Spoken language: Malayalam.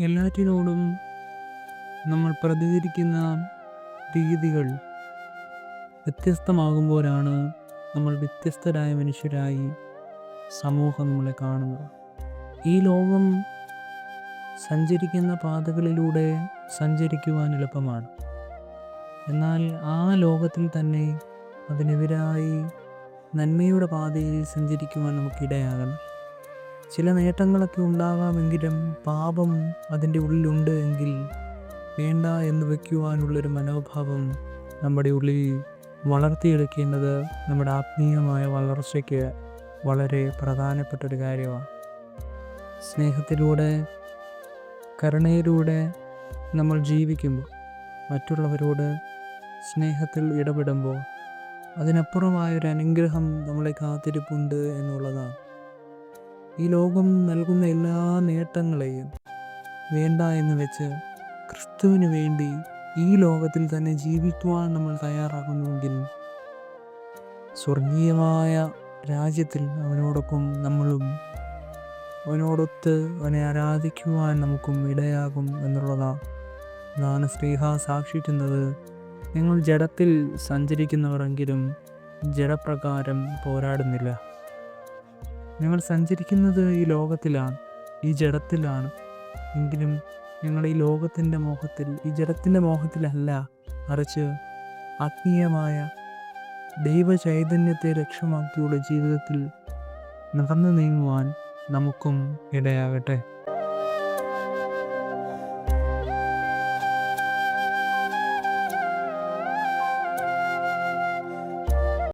എല്ലാറ്റിനോടും നമ്മൾ പ്രതികരിക്കുന്ന രീതികൾ വ്യത്യസ്തമാകുമ്പോഴാണ് നമ്മൾ വ്യത്യസ്തരായ മനുഷ്യരായി സമൂഹം നമ്മളെ കാണുന്നത്. ഈ ലോകം സഞ്ചരിക്കുന്ന പാതകളിലൂടെ സഞ്ചരിക്കുവാൻ എളുപ്പമാണ്. എന്നാൽ ആ ലോകത്തിൽ തന്നെ അതിനെതിരായി നന്മയുടെ പാതയിൽ സഞ്ചരിക്കുവാൻ നമുക്കിടയാകണം. ചില നേട്ടങ്ങളൊക്കെ ഉണ്ടാകാമെങ്കിലും പാപം അതിന്റെ ഉള്ളിലുണ്ട് എങ്കിൽ വേണ്ട എന്ന് വയ്ക്കുവാനുള്ളൊരു മനോഭാവം നമ്മുടെ ഉള്ളിൽ വളർത്തിയെടുക്കേണ്ടത് നമ്മുടെ ആത്മീയമായ വളർച്ചയ്ക്ക് വളരെ പ്രധാനപ്പെട്ടൊരു കാര്യമാണ്. സ്നേഹത്തിലൂടെ കരുണയിലൂടെ നമ്മൾ ജീവിക്കുമ്പോൾ മറ്റുള്ളവരോട് സ്നേഹത്തിൽ ഇടപെടുമ്പോൾ അതിനപ്പുറമായൊരു അനുഗ്രഹം നമ്മളെ കാത്തിരിപ്പുണ്ട് എന്നുള്ളതാണ്. ഈ ലോകം നൽകുന്ന എല്ലാ നേട്ടങ്ങളെയും വേണ്ട എന്ന് വെച്ച് ക്രിസ്തുവിന് വേണ്ടി ഈ ലോകത്തിൽ തന്നെ ജീവിക്കുവാൻ നമ്മൾ തയ്യാറാകുന്നുവെങ്കിൽ സ്വർഗീയമായ രാജ്യത്തിൽ അവനോടൊപ്പം നമ്മളും അവനോടൊത്ത് അവനെ ആരാധിക്കുവാൻ നമുക്കും ഇടയാകും എന്നുള്ളതാണ് നാണ സ്നേഹ സാക്ഷിക്കുന്നത് നിങ്ങൾ ജഡത്തിൽ സഞ്ചരിക്കുന്നവരെങ്കിലും ജഡപ്രകാരം പോരാടുന്നില്ല. ഞങ്ങൾ സഞ്ചരിക്കുന്നത് ഈ ലോകത്തിലാണ് ഈ ജഡത്തിലാണ്. എങ്കിലും ഞങ്ങൾ ഈ ലോകത്തിന്റെ മോഹത്തിൽ ഈ ജഡത്തിന്റെ മോഹത്തിലല്ല മറിച്ച് ആത്മീയമായ ദൈവ ചൈതന്യത്തെ ലക്ഷ്യമാക്കിയുള്ള ജീവിതത്തിൽ നടന്നു നീങ്ങുവാൻ നമുക്കും ഇടയാകട്ടെ.